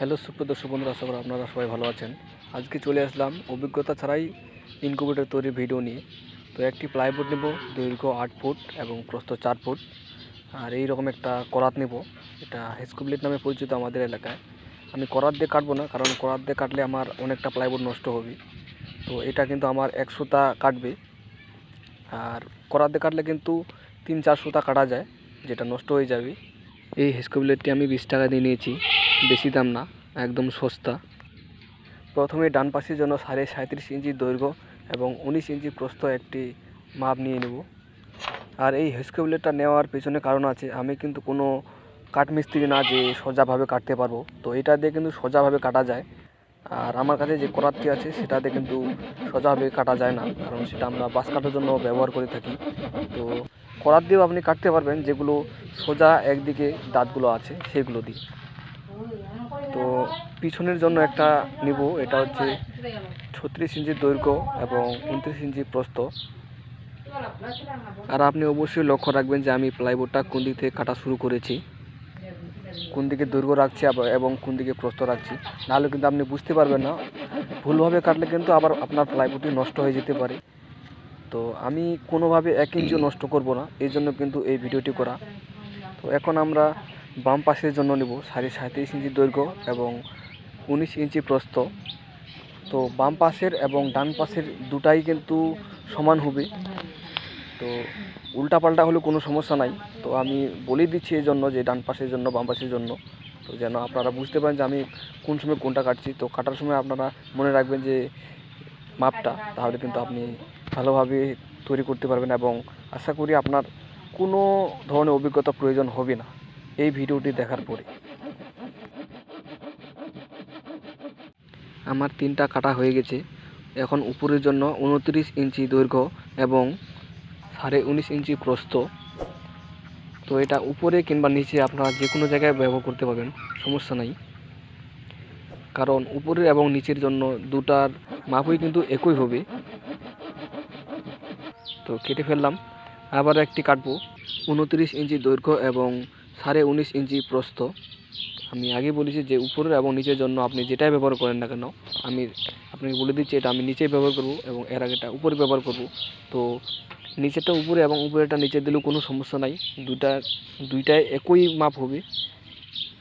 Hello সুপ্রিয় দর্শক বন্ধুরা, আশা করি আপনারা সবাই ভালো আছেন। আজকে চলে আসলাম অভিজ্ঞতা ছাড়াই ইনকিউবেটর তৈরি ভিডিও নিয়ে। তো একটি প্লাইবোর্ড নেব, দৈর্ঘ্য আট ফুট এবং প্রস্থ চার ফুট। আর এই রকম একটা করাত নেব, এটা হেসকুবলেট নামে পরিচিত আমাদের এলাকায়। আমি করাত দিয়ে কাটবো না, কারণ করাত দিয়ে কাটলে আমার অনেকটা প্লাইবোর্ড নষ্ট হবে। তো এটা কিন্তু আমার এক সুতা কাটবে। আর করাত দিয়ে কাটলে কিন্তু তিন চার সুতা কাটা যায়, যেটা নষ্ট হয়ে যাবে। এই হেসকুবলেটটি আমি বিশ টাকা দিয়ে নিয়েছি। বেশি দাম না, একদম সস্তা। প্রথমে ডান পাশের জন্য সাড়ে সাঁত্রিশ ইঞ্চি দৈর্ঘ্য এবং উনিশ ইঞ্চি প্রস্থ একটি মাপ নিয়ে নেব। আর এই হেসকেবলেটটা নেওয়ার পেছনে কারণ আছে, আমি কিন্তু কোনো কাঠমিস্ত্রি না যে সোজাভাবে কাটতে পারব। তো এটা দিয়ে কিন্তু সোজাভাবে কাটা যায়। আর আমার কাছে যে করাতটি আছে সেটাতে কিন্তু সোজাভাবে কাটা যায় না, কারণ সেটা আমরা বাঁশ কাটার জন্য ব্যবহার করে থাকি। তো করাত দিয়েও আপনি কাটতে পারবেন, যেগুলো সোজা একদিকে দাঁতগুলো আছে, সেগুলো দিয়ে। তো পিছনের জন্য একটা নিব, এটা হচ্ছে ছত্রিশ ইঞ্চি দৈর্ঘ্য এবং উনত্রিশ ইঞ্চি প্রস্থ। আর আপনি অবশ্যই লক্ষ্য রাখবেন যে আমি প্লাইবোর্ডটা কোন দিক থেকে কাটা শুরু করেছি, কোন দিকে দৈর্ঘ্য রাখছি এবং কোন দিকে প্রস্থ রাখছি। নাহলে কিন্তু আপনি বুঝতে পারবেন না, ভুলভাবে কাটলে কিন্তু আবার আপনার প্লাইবোর্ডটি নষ্ট হয়ে যেতে পারে। তো আমি কোনোভাবে এক ইঞ্চিও নষ্ট করব না, এই জন্য কিন্তু এই ভিডিওটি করা। তো এখন আমরা বাম পাশের জন্য নেব সাড়ে সাঁত্রিশ ইঞ্চি দৈর্ঘ্য এবং উনিশ ইঞ্চি প্রস্থ। তো বাম পাশের এবং ডান পাশের দুটাই কিন্তু সমান হবে। তো উল্টাপাল্টা হলে কোনো সমস্যা নাই। তো আমি বলে দিচ্ছি এই জন্য যে ডান পাশের জন্য, বাম পাশের জন্য। তো যেন আপনারা বুঝতে পারেন যে আমি কোন সময় কোনটা কাটছি। তো কাটার সময় আপনারা মনে রাখবেন যে মাপটা, তাহলে কিন্তু আপনি ভালোভাবে তৈরি করতে পারবেন এবং আশা করি আপনার কোনো ধরনের অভিজ্ঞতা প্রয়োজন হবে না। এই ভিডিওটি দেখার পরে। আমার তিনটা কাটা হয়ে গেছে। এখন উপরের জন্য উনত্রিশ ইঞ্চি দৈর্ঘ্য এবং সাড়ে উনিশ ইঞ্চি প্রস্থ। তো এটা উপরে কিংবা নিচে আপনারা যে কোনো জায়গায় ব্যবহার করতে পারবেন, সমস্যা নাই। কারণ উপরের এবং নিচের জন্য দুটার মাপই কিন্তু একই হবে। তো কেটে ফেললাম। আবার একটি কাটবো। উনত্রিশ ইঞ্চি দৈর্ঘ্য এবং সাড়ে উনিশ ইঞ্চি প্রস্থ। আমি আগে বলেছি যে উপরের এবং নিচের জন্য আপনি যেটাই ব্যবহার করেন না কেন, আমি আপনাকে বলে দিচ্ছি এটা আমি নিচে ব্যবহার করব এবং এর আগেটা উপরে ব্যবহার করব। তো নিচেরটা উপরে এবং উপরেটা নিচে দিলেও কোনো সমস্যা নাই, দুইটা, দুইটাই একই মাপ হবে।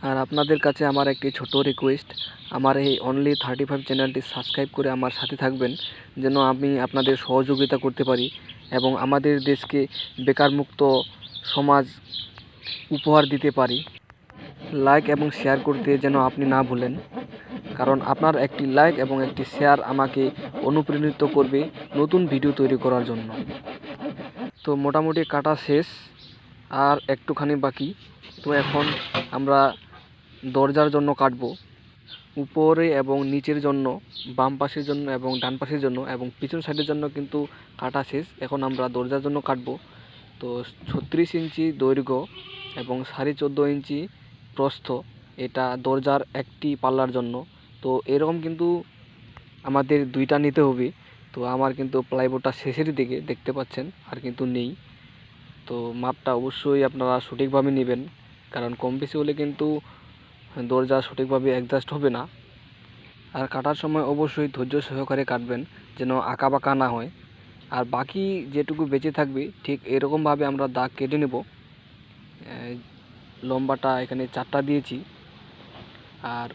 আর আপনাদের কাছে আমার একটি ছোট রিকোয়েস্ট আমার এই অনলি থার্টি ফাইভ চ্যানেলটি সাবস্ক্রাইব করে আমার সাথে থাকবেন, যেন আমি আপনাদের সহযোগিতা করতে পারি এবং আমাদের দেশকে বেকারমুক্ত সমাজ উপহার দিতে পারি। লাইক এবং শেয়ার করতে যেন আপনি না ভুলেন। কারণ আপনার একটি লাইক এবং একটি শেয়ার আমাকে অনুপ্রাণিত করবে নতুন ভিডিও তৈরি করার জন্য। তো মোটামুটি কাটা শেষ। আর একটুখানি বাকি। তো এখন আমরা দরজার জন্য কাটব। উপরে এবং নিচের জন্য, বাম পাশের জন্য এবং ডান পাশের জন্য এবং পিছন সাইডের জন্য কিন্তু কাটা শেষ। এখন আমরা দরজার জন্য কাটব। তো ছত্রিশ ইঞ্চি দৈর্ঘ্য। এবং সাড়ে চোদ্দ ইঞ্চি প্রস্থ, এটা দরজার একটি পাল্লার জন্য। তো এরকম কিন্তু আমাদের দুইটা নিতে হবে। তো আমার কিন্তু প্লাইবোর্ডটা শেষের দিকে দেখতে পাচ্ছেন, আর কিন্তু নেই। তো মাপটা অবশ্যই আপনারা সঠিকভাবে নেবেন, কারণ কম বেশি হলে কিন্তু দরজা সঠিকভাবে অ্যাডজাস্ট হবে না। আর কাটার সময় অবশ্যই ধৈর্য সহকারে কাটবেন, যেন আঁকা বাঁকা না হয়। আর বাকি যেটুকু বেঁচে থাকবে, ঠিক এরকমভাবে আমরা দাগ কেটে নেব। লম্বাটা এখানে চারটা দিয়েছি। আর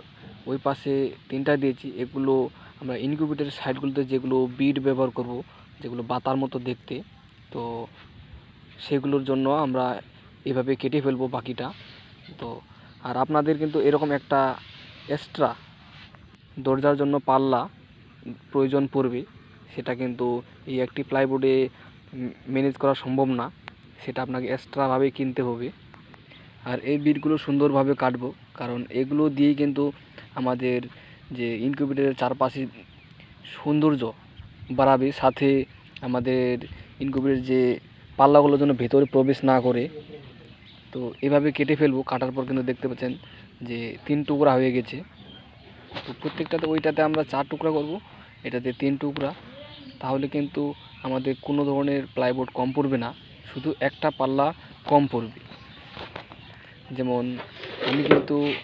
ওই পাশে তিনটা দিয়েছি। এগুলো আমরা ইনকিউবেটরের সাইডগুলোতে যেগুলো বিড ব্যবহার করব, যেগুলো বাতার মতো দেখতে, তো সেগুলোর জন্য আমরা এভাবে কেটে ফেলব বাকিটা। তো আর আপনাদের কিন্তু এরকম একটা এক্সট্রা দরজার জন্য পাল্লা প্রয়োজন পড়বে, সেটা কিন্তু এই একটি প্লাইবোর্ডে ম্যানেজ করা সম্ভব না। সেটা আপনাকে এক্সট্রাভাবে কিনতে হবে। আর এই বিটগুলো সুন্দরভাবে কাটবো, কারণ এগুলো দিয়েই কিন্তু আমাদের যে ইনকিউবেটরের চারপাশে সৌন্দর্য বাড়াবে, সাথে আমাদের ইনকিউবেটরের যে পাল্লাগুলো যেন ভেতরে প্রবেশ না করে। তো এভাবে কেটে ফেলব, কাটার পর কিন্তু দেখতে পাচ্ছেন যে তিন টুকরা হয়ে গেছে। তো প্রত্যেকটাতে ওইটাতে আমরা চার টুকরা করব, এটাতে তিন টুকরা। তাহলে কিন্তু আমাদের কোনো ধরনের প্লাইবোর্ড কম পড়বে না। শুধু একটা পাল্লা কম পড়বে। যেমন, আমি কিন্তু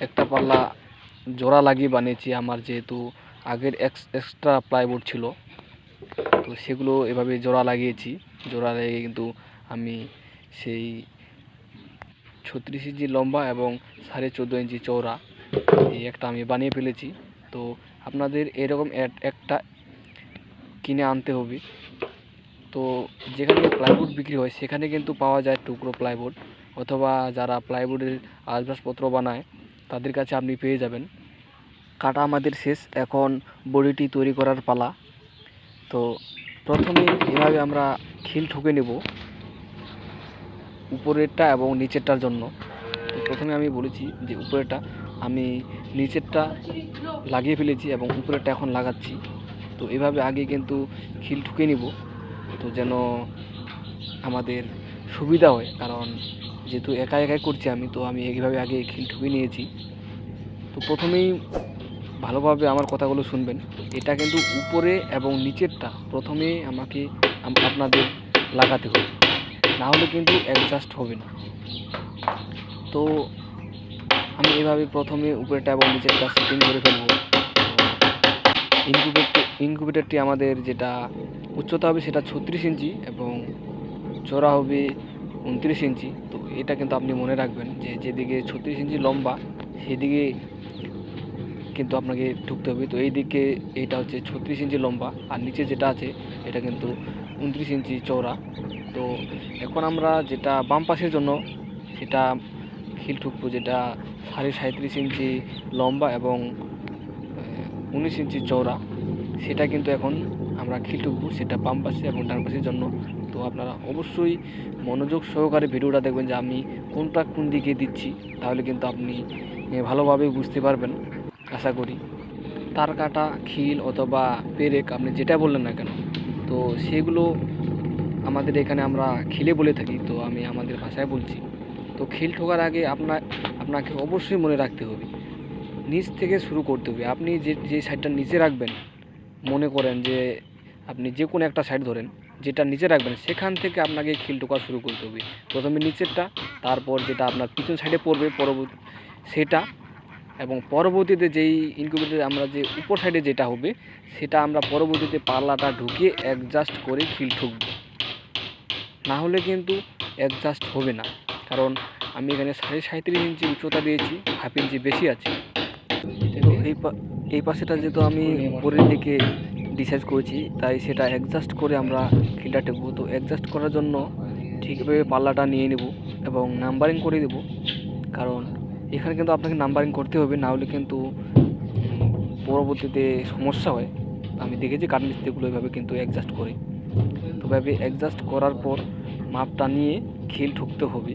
একটা পাল্লা জোড়া লাগিয়ে বানিয়েছি আমার যেহেতু আগের এক্স, এক্সট্রা প্লাইবোর্ড ছিল। তো সেগুলো এভাবে জোড়া লাগিয়েছি। জোড়া লাগিয়ে কিন্তু আমি সেই ছত্রিশ ইঞ্চি লম্বা এবং সাড়ে চোদ্দ ইঞ্চি চওড়া এই একটা আমি বানিয়ে ফেলেছি। তো আপনাদের এরকম এক- একটা কিনে আনতে হবে। তো যেখানে প্লাইউড বিক্রি হয়, সেখানে কিন্তু পাওয়া যায় টুকরো প্লাইউড অথবা যারা প্লাইউডের আসবাবপত্র বানায়, তাদের কাছে আপনি পেয়ে যাবেন। কাটা আমাদের শেষ, এখন বডিটি তৈরি করার পালা। তো প্রথমে এভাবে আমরা খিল ঠুকে নেব উপরেরটা এবং নিচেরটার জন্য। তো প্রথমে আমি বলেছি যে উপরেরটা, আমি নিচেরটা লাগিয়ে ফেলেছি এবং উপরেরটা এখন লাগাচ্ছি। তো এভাবে আগে কিন্তু খিল ঠুকে নিব। তো যেন আমাদের সুবিধা হয়, কারণ যেহেতু একা একাই করছি আমি, তো আমি এইভাবে আগে ঠুকে নিয়েছি। তো প্রথমেই ভালোভাবে আমার কথাগুলো শুনবেন। এটা কিন্তু উপরে এবং নিচেরটা প্রথমে আমাকে আপনাদের লাগাতে হবে। না হলে কিন্তু অ্যাডজাস্ট হবে না। তো আমি এভাবে প্রথমে উপরেটা এবং নিচেরটা সেটিং করে ফেলব। ইনকুবেটর ইনকুবেটরটি আমাদের যেটা উচ্চতা হবে সেটা ছত্রিশ ইঞ্চি এবং চড়া হবে উনত্রিশ ইঞ্চি। তো এটা কিন্তু আপনি মনে রাখবেন যে যেদিকে ছত্রিশ ইঞ্চি লম্বা, সেদিকে কিন্তু আপনাকে ঢুকতে হবে। তো এই দিকে এইটা হচ্ছে ছত্রিশ ইঞ্চি লম্বা আর নিচে যেটা আছে, এটা কিন্তু উনত্রিশ ইঞ্চি চওড়া। তো এখন আমরা যেটা বাম পাশের জন্য, সেটা খিল ঠুকবো যেটা সাড়ে সাঁত্রিশ ইঞ্চি লম্বা এবং উনিশ ইঞ্চি চওড়া। সেটা কিন্তু এখন আমরা খিল ঠুকবো সেটা বাম পাশে এবং ডান পাশের জন্য। তো আপনারা অবশ্যই মনোযোগ সহকারে ভিডিওটা দেখবেন যে আমি কোনটা কোন দিকে দিচ্ছি, তাহলে কিন্তু আপনি ভালোভাবে বুঝতে পারবেন। আশা করি। তার কাটা, খিল অথবা পেরেক আপনি যেটা বললেন না কেন, তো সেগুলো আমাদের এখানে আমরা খিলে বলে থাকি, তো আমি আমাদের ভাষায় বলছি। তো খিল ঠোকার আগে আপনার, আপনাকে অবশ্যই মনে রাখতে হবে। নিচ থেকে শুরু করতে হবে। আপনি যে যে সাইডটা নিচে রাখবেন, মনে করেন যে আপনি যে কোনো একটা সাইড ধরেন, যেটা নিচে রাখবেন, সেখান থেকে আপনাকে খিল ঠোকা শুরু করতে হবে। প্রথমে নিচেরটা, তারপর যেটা আপনার পিছন সাইডে পড়বে, পরবর্তী, সেটা, এবং পরবর্তীতে যেই ইনকিউবেটর আমরা যে উপর সাইডে যেটা হবে, সেটা আমরা পরবর্তীতে পাল্লাটা ঢুকিয়ে অ্যাডজাস্ট করে খিল ঠুকব। না হলে কিন্তু অ্যাডজাস্ট হবে না। কারণ আমি এখানে সাড়ে সাঁত্রিশ ইঞ্চি উচ্চতা দিয়েছি, হাফ ইঞ্চি বেশি আছে। তো এই এই পাশেটা যেহেতু আমি উপরের দিকে ডিসাইড করেছি, তাই সেটা অ্যাডজাস্ট করে আমরা খিলটা টেকবো তো অ্যাডজাস্ট করার জন্য ঠিকভাবে পাল্লাটা নিয়ে নেব এবং নাম্বারিং করে দেব। কারণ এখানে কিন্তু আপনাকে নাম্বারিং করতে হবে, না হলে কিন্তু পরবর্তীতে সমস্যা হয়। আমি দেখেছি কাঠ মিস্ত্রিগুলো এভাবে কিন্তু অ্যাডজাস্ট করে। তো এভাবে অ্যাডজাস্ট করার পর মাপটা নিয়ে খিল ঠুকতে হবে।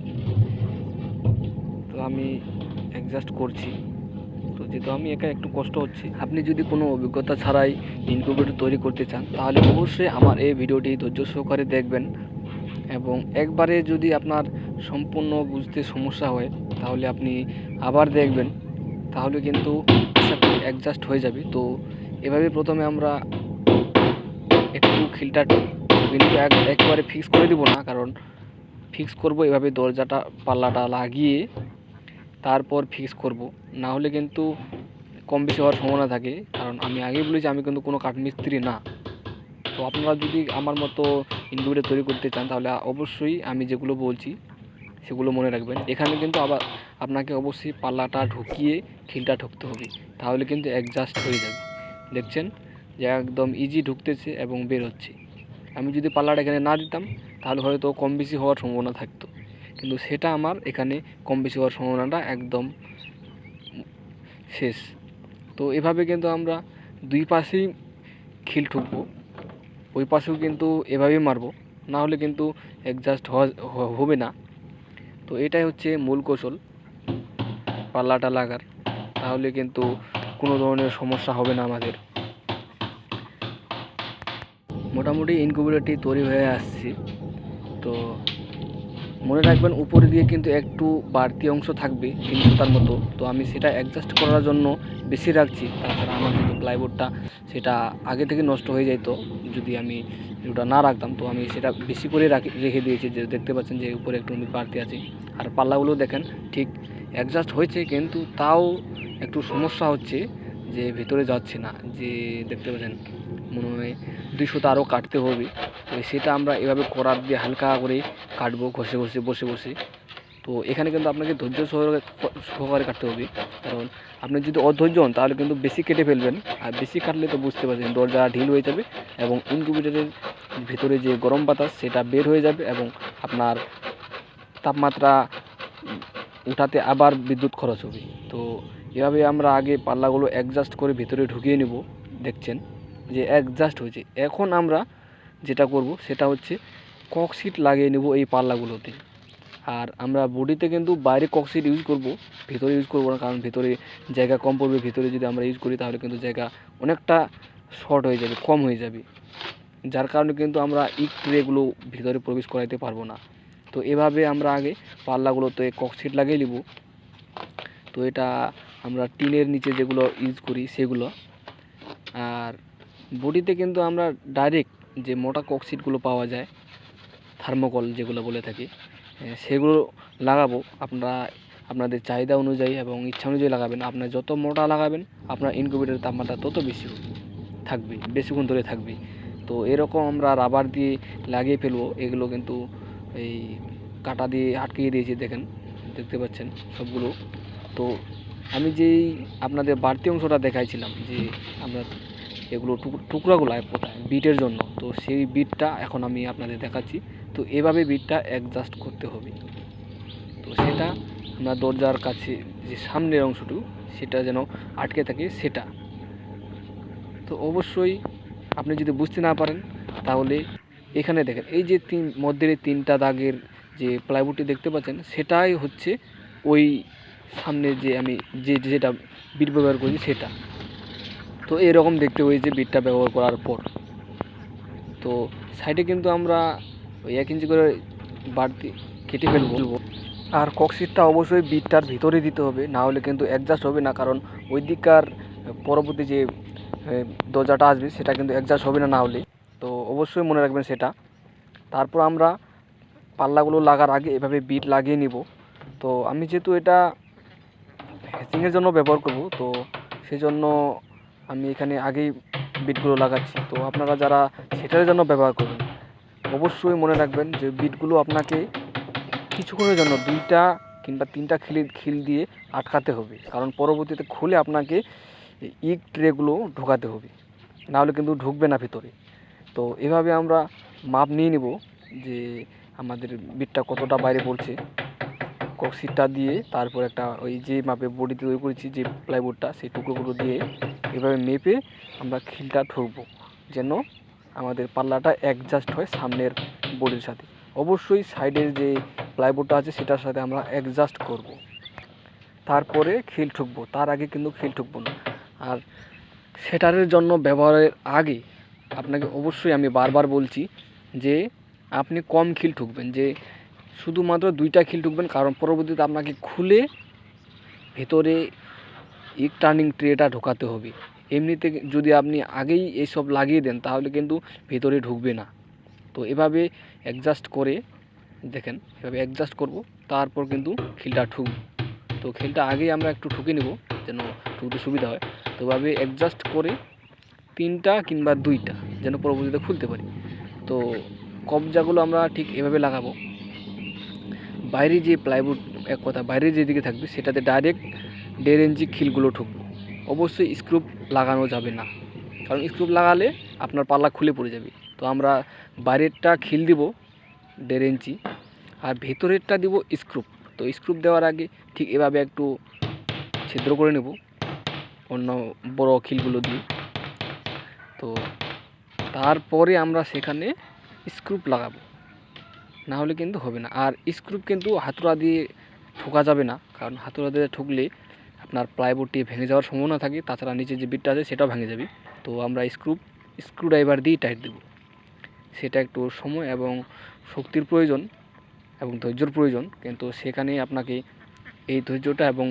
তো আমি অ্যাডজাস্ট করছি। যেহেতু আমি একা একটু কষ্ট হচ্ছে, আপনি যদি কোনো অভিজ্ঞতা ছাড়াই ইনকিউবেটর তৈরি করতে চান, তাহলে অবশ্যই আমার এই ভিডিওটি ধৈর্য সহকারে দেখবেন এবং একবারে যদি আপনার সম্পূর্ণ বুঝতে সমস্যা হয়, তাহলে আপনি আবার দেখবেন, তাহলে কিন্তু অ্যাডজাস্ট হয়ে যাবে। তো এভাবে প্রথমে আমরা একটু খিলটা কিন্তু এক- একবারে ফিক্স করে দিব না, কারণ ফিক্স করব এভাবে দরজাটা, পাল্লাটা লাগিয়ে তারপর ফিক্স করব। না হলে কিন্তু কম বেশি হওয়ার সম্ভাবনা থাকে। কারণ আমি আগেই বলেছি, আমি কিন্তু কোনো কাঠমিস্ত্রি না। তো আপনারা যদি আমার মতো ইনকিউবেটর তৈরি করতে চান, তাহলে অবশ্যই আমি যেগুলো বলছি, সেগুলো মনে রাখবেন। এখানে কিন্তু আবার আপনাকে অবশ্যই পাল্লাটা ঢুকিয়ে খিলটা ঢুকতে হবে। তাহলে কিন্তু অ্যাডজাস্ট হয়ে যাবে। দেখছেন? যে একদম ইজি ঢুকতেছে এবং বের হচ্ছে আমি যদি পাল্লাটা এখানে না দিতাম, তাহলে হয়তো কম বেশি হওয়ার সম্ভাবনা থাকতো। কিন্তু সেটা আমার এখানে কম বেশি হওয়ার সম্ভাবনাটা একদম শেষ। তো এভাবে কিন্তু আমরা দুই পাশেই খিল ঠুকবো, ওই পাশেও কিন্তু এভাবেই মারবো, না হলে কিন্তু অ্যাডজাস্ট হবে না। তো এটাই হচ্ছে মূল কৌশল পাল্লাটা লাগার, তাহলে কিন্তু কোনো ধরনের সমস্যা হবে না আমাদের। মোটামুটি ইনকিউবেটরটি তৈরি হয়ে আসছে। তো মনে রাখবেন উপরে দিয়ে কিন্তু একটু বাড়তি অংশ থাকবে তিনশোটার মতো। তো আমি সেটা অ্যাডজাস্ট করার জন্য বেশি রাখছি। তাছাড়া আমার যেহেতু প্লাইবোর্ডটা সেটা আগে থেকে নষ্ট হয়ে যেত যদি আমি ওটা না রাখতাম। তো আমি সেটা বেশি করে রাখি, রেখে দিয়েছি। যে দেখতে পাচ্ছেন যে উপরে একটু বাড়তি আছে। আর পাল্লাগুলো দেখেন, ঠিক অ্যাডজাস্ট হয়েছে কিন্তু তাও একটু সমস্যা হচ্ছে। যে ভেতরে যাচ্ছে না, যে দেখতে পাচ্ছেন মনে হয় দুইশোটা আরও কাটতে হবে। তো সেটা আমরা এভাবে করার দিয়ে হালকা করে কাটবো, ঘষে ঘষে, বসে বসে। তো এখানে কিন্তু আপনাকে ধৈর্য সহকারে সহকারে কাটতে হবে। কারণ আপনি যদি অধৈর্য হন, তাহলে কিন্তু বেশি কেটে ফেলবেন। আর বেশি কাটলে তো বুঝতে পারছেন দরজা ঢিল হয়ে যাবে এবং ইনকিউবেটরের ভিতরে যে গরম বাতাস, সেটা বের হয়ে যাবে এবং আপনার তাপমাত্রা উঠাতে আবার বিদ্যুৎ খরচ হবে। তো এভাবে আমরা আগে পাল্লাগুলো অ্যাডজাস্ট করে ভিতরে ঢুকিয়ে নেব, দেখছেন? যে অ্যাডজাস্ট হয়েছে। এখন আমরা যেটা করব, সেটা হচ্ছে ককশিট লাগিয়ে নেব এই পাল্লাগুলোতে। আর আমরা বডিতে কিন্তু বাইরে ককশিট ইউজ করব, ভিতরে ইউজ করব না, কারণ ভিতরে জায়গা কম পড়বে, ভিতরে যদি আমরা ইউজ করি তাহলে কিন্তু জায়গা অনেকটা শর্ট হয়ে যাবে, কম হয়ে যাবে। যার কারণে কিন্তু আমরা ইক ট্রেগুলো ভিতরে প্রবেশ করাইতে পারব না। তো এভাবে আমরা আগে পাল্লাগুলোতে ককশিট লাগিয়ে নিব। তো এটা আমরা টিনের নিচে যেগুলো ইউজ করি সেগুলো। আর বডিতে কিন্তু আমরা ডাইরেক্ট যে মোটা ককশিটগুলো পাওয়া যায় থার্মোকল যেগুলো বলে থাকি সেগুলো লাগাবো। আপনারা, আপনাদের চাহিদা অনুযায়ী এবং ইচ্ছা অনুযায়ী লাগাবেন। আপনার যত মোটা লাগাবেন, আপনার ইনকিউবেটরের তাপমাত্রা তত বেশি থাকবে, বেশিক্ষণ ধরে থাকবে। তো এরকম আমরা রাবার দিয়ে লাগিয়ে ফেলব। এগুলো কিন্তু এই কাটা দিয়ে আটকিয়ে দিয়েছি, দেখেন, দেখতে পাচ্ছেন সবগুলো। তো আমি যেই আপনাদের বাড়তি অংশটা দেখাইছিলাম যে আমরা এগুলো টুক- টুকরাগুলো কোথায় বিটের জন্য, তো সেই বিটটা এখন আমি আপনাদের দেখাচ্ছি। তো এভাবে বিটটা অ্যাডজাস্ট করতে হবে। তো সেটা আমরা দরজার কাছে যে সামনের অংশটুকু, সেটা যেন আটকে থাকে সেটা। তো অবশ্যই আপনি যদি বুঝতে না পারেন, তাহলে এখানে দেখেন, এই যে তিন, মধ্যের তিনটা দাগের যে প্লাইউডটি দেখতে পাচ্ছেন, সেটাই হচ্ছে ওই সামনে যে আমি যে যেটা বিট ব্যবহার করি সেটা। তো এরকম দেখতে হয়েছে বিটটা ব্যবহার করার পর। তো সাইডে কিন্তু আমরা ওই এক ইঞ্চি করে বাড়তি কেটে ফেলব। আর কক্সিটটা অবশ্যই বিটটার ভিতরে দিতে হবে, না হলে কিন্তু অ্যাডজাস্ট হবে না, কারণ ওই দিককার পরবর্তী যে দরজাটা আসবে সেটা কিন্তু অ্যাডজাস্ট হবে না না হলে। তো অবশ্যই মনে রাখবেন সেটা। তারপর আমরা পাল্লাগুলো লাগার আগে এভাবে বিট লাগিয়ে নিব। তো আমি যেহেতু এটা হ্যাচিংয়ের জন্য ব্যবহার করব, তো সেই জন্য আমি এখানে আগেই বিটগুলো লাগাচ্ছি। তো আপনারা যারা সেটার জন্য ব্যবহার করবেন, অবশ্যই মনে রাখবেন যে বিটগুলো আপনাকে কিছুক্ষণের জন্য দুইটা কিংবা তিনটা খিলি, খিল দিয়ে আটকাতে হবে। কারণ পরবর্তীতে খুলে আপনাকে ইক ট্রেগুলো ঢোকাতে হবে। নাহলে কিন্তু ঢুকবে না ভিতরে। তো এভাবে আমরা মাপ নিয়ে নিব যে আমাদের বিটটা কতটা বাইরে পড়ছে। কক্সিটটা দিয়ে তারপর একটা ওই যে মাপে বডি তৈরি করেছি, যে প্লাইবোর্ডটা সেই টুকরোগুলো দিয়ে এভাবে মেপে আমরা খিলটা ঠুকবো যেন আমাদের পাল্লাটা অ্যাডজাস্ট হয় সামনের বডির সাথে অবশ্যই সাইডের যে প্লাইবোর্ডটা আছে, সেটার সাথে আমরা অ্যাডজাস্ট করব। তারপরে খিল ঠুকবো, তার আগে কিন্তু খিল ঠুকবো না আর সেটারের জন্য ব্যবহারের আগে আপনাকে অবশ্যই আমি বারবার বলছি যে, আপনি কম খিল ঠুকবেন, যে শুধুমাত্র দুইটা খিল ঢুকবেন, কারণ পরবর্তীতে আপনাকে খুলে ভেতরে ইক টার্নিং ট্রেটা ঢোকাতে হবে। এমনিতে যদি আপনি আগেই এইসব লাগিয়ে দেন, তাহলে কিন্তু ভেতরে ঢুকবে না। তো এভাবে অ্যাডজাস্ট করে, দেখেন, এভাবে অ্যাডজাস্ট করব, তারপর কিন্তু খিলটা ঠুক তো খিলটা আগেই আমরা একটু ঠুকে নেব, যেন ঠুকতে সুবিধা হয়। তো এভাবে অ্যাডজাস্ট করে তিনটা কিংবা দুইটা, যেন পরবর্তীতে খুলতে পারি। তো কবজাগুলো আমরা ঠিক এভাবে লাগাবো। বাইরে যে প্লাইউড এক কথা, বাইরে যেদিকে থাকবে, সেটাতে ডাইরেক্ট দেড় ইঞ্চি খিলগুলো ঠুকবো অবশ্যই স্ক্রুপ লাগানো যাবে না। কারণ স্ক্রুপ লাগালে আপনার পাল্লা খুলে পড়ে যাবে। তো আমরা বাইরেরটা খিল দিব দেড় ইঞ্চি আর ভেতরেরটা দিব স্ক্রুপ তো স্ক্রুপ দেওয়ার আগে ঠিক এভাবে একটু ছিদ্র করে নেব অন্য বড় খিলগুলো দিয়ে। তো তারপরে আমরা সেখানে স্ক্রুপ লাগাবো। না হলে কিন্তু হবে না। আর স্ক্রুপ কিন্তু হাতুড়া দিয়ে ঠোকা যাবে না। কারণ হাতুড়া দিয়ে ঠুকলে আপনার প্লাইবোর্ডটি ভেঙে যাওয়ার সম্ভাবনা থাকে। তাছাড়া নিচে যে বিটটা আছে সেটাও ভেঙে যাবে। তো আমরা স্ক্রুপ স্ক্রু ড্রাইভার দিয়েই টাইট দেবো। সেটা একটু সময় এবং শক্তির প্রয়োজন এবং ধৈর্যর প্রয়োজন। কিন্তু সেখানে আপনাকে এই ধৈর্যটা এবং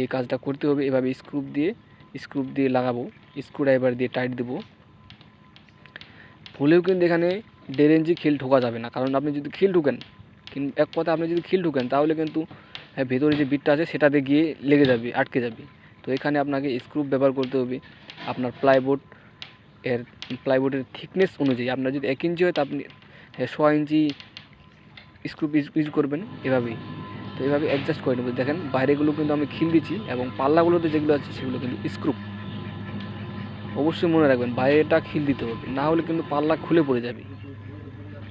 এই কাজটা করতে হবে। এভাবে স্ক্রুপ দিয়ে স্ক্রুপ দিয়ে লাগাবো। স্ক্রু ড্রাইভার দিয়ে টাইট দেবো। ভুলেও কিন্তু এখানে দেড় ইঞ্চি খিল ঠোকা যাবে না। কারণ আপনি যদি খিল ঢুকেন কিন এক কথা আপনি যদি খিল ঢুকেন তাহলে কিন্তু হ্যাঁ, ভেতরে যে বিটটা আছে সেটাতে গিয়ে লেগে যাবে আটকে যাবে। তো এখানে আপনাকে স্ক্রু ব্যবহার করতে হবে আপনার প্লাইবোর্ড এর প্লাইবোর্ডের থিকনেস অনুযায়ী। আপনার যদি এক ইঞ্চি হয় তা আপনি হ্যাঁ, ছ ইঞ্চি স্ক্রু ইউজ করবেন এভাবেই। তো এভাবে অ্যাডজাস্ট করে নেবেন। দেখেন বাইরেগুলো কিন্তু আমি খিল দিচ্ছি এবং পাল্লাগুলোতে যেগুলো আছে সেগুলো কিন্তু স্ক্রু অবশ্যই মনে রাখবেন বাইরেটা খিল দিতে হবে। না হলে কিন্তু পাল্লা খুলে পড়ে যাবে।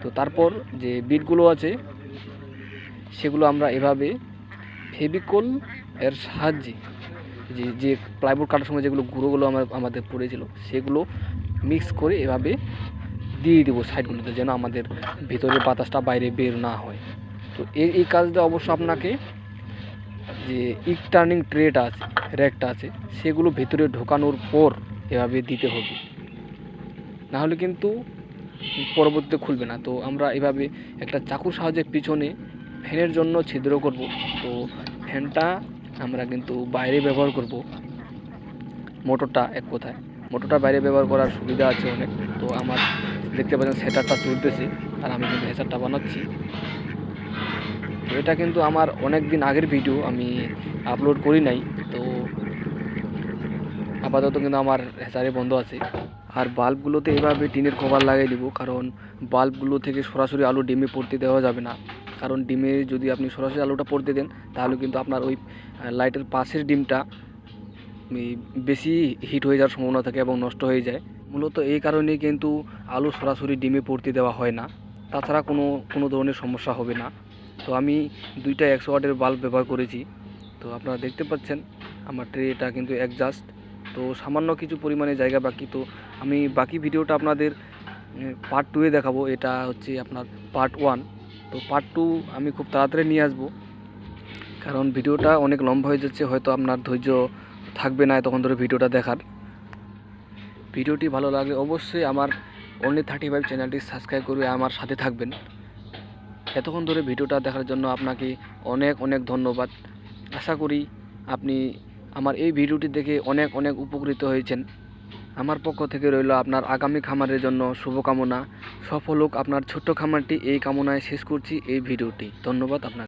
তো তারপর যে বিটগুলো আছে, সেগুলো আমরা এভাবে ফেভিকল এর সাহায্যে যে যে প্লাইবোর্ড কাটার সময় যেগুলো গুঁড়োগুলো আমার, আমাদের পড়েছিল, সেগুলো মিক্স করে এভাবে দিয়ে দেবো সাইডগুলোতে যেন আমাদের ভিতরের বাতাসটা বাইরে বের না হয়। তো এই এই কাজটা অবশ্য আপনাকে যে ইক টার্নিং ট্রেটা আছে র্যাকটা আছে, সেগুলো ভেতরে ঢোকানোর পর এভাবে দিতে হবে। না হলে কিন্তু পরবর্তীতে খুলবে না। তো আমরা এভাবে একটা চাকুর সাহায্যে পিছনে ফ্যানের জন্য ছিদ্র করব। তো ফ্যানটা আমরা কিন্তু বাইরে ব্যবহার করব। মোটরটা এক কথায়। মোটরটা বাইরে ব্যবহার করার সুবিধা আছে অনেক। তো আমার দেখতে পাচ্ছেন সেটারটা চলতেছে আর আমি কিন্তু হেসারটা বানাচ্ছি। তো এটা কিন্তু আমার অনেক দিন আগের ভিডিও, আমি আপলোড করি নাই। তো আপাতত কিন্তু আমার হেসারে বন্ধ আছে। আর বাল্বগুলোতে এভাবে টিনের কভার লাগিয়ে দিব, কারণ বাল্বগুলো থেকে সরাসরি আলু ডিমে পড়তে দেওয়া যাবে না। কারণ ডিমে যদি আপনি সরাসরি আলুটা পড়তে দেন, তাহলে কিন্তু আপনার ওই লাইটের পাশের ডিমটা বেশি হিট হয়ে যাওয়ার সম্ভাবনা থাকে এবং নষ্ট হয়ে যায়। মূলত এই কারণেই কিন্তু আলু সরাসরি ডিমে পড়তে দেওয়া হয় না। তাছাড়া কোনো কোনো ধরনের সমস্যা হবে না। তো আমি দুইটা একশো ওয়াটের বাল্ব ব্যবহার করেছি। তো আপনারা দেখতে পাচ্ছেন, আমার ট্রেটা কিন্তু অ্যাডজাস্ট। তো সামান্য কিছু পরিমাণে জায়গা বাকি। তো আমি বাকি ভিডিওটা আপনাদের পার্ট টুয়ে দেখাবো। এটা হচ্ছে আপনার পার্ট ওয়ান তো পার্ট টু আমি খুব তাড়াতাড়ি নিয়ে আসব। কারণ ভিডিওটা অনেক লম্বা হয়ে যাচ্ছে, হয়তো আপনার ধৈর্য থাকবে না তখন ধরে ভিডিওটা দেখার। ভিডিওটি ভালো লাগলে অবশ্যই আমার অনলি থার্টি ফাইভ চ্যানেলটি সাবস্ক্রাইব করে আমার সাথে থাকবেন। এতক্ষণ ধরে ভিডিওটা দেখার জন্য আপনাকে অনেক অনেক ধন্যবাদ। আশা করি আপনি আমার এই ভিডিওটি দেখে অনেক অনেক উপকৃত হয়েছেন। আমার পক্ষ থেকে রইল আপনার আগামী খামারের জন্য শুভকামনা। সফল হোক আপনার ছোট্ট খামারটি। এই কামনায় শেষ করছি এই ভিডিওটি। ধন্যবাদ আপনাকে।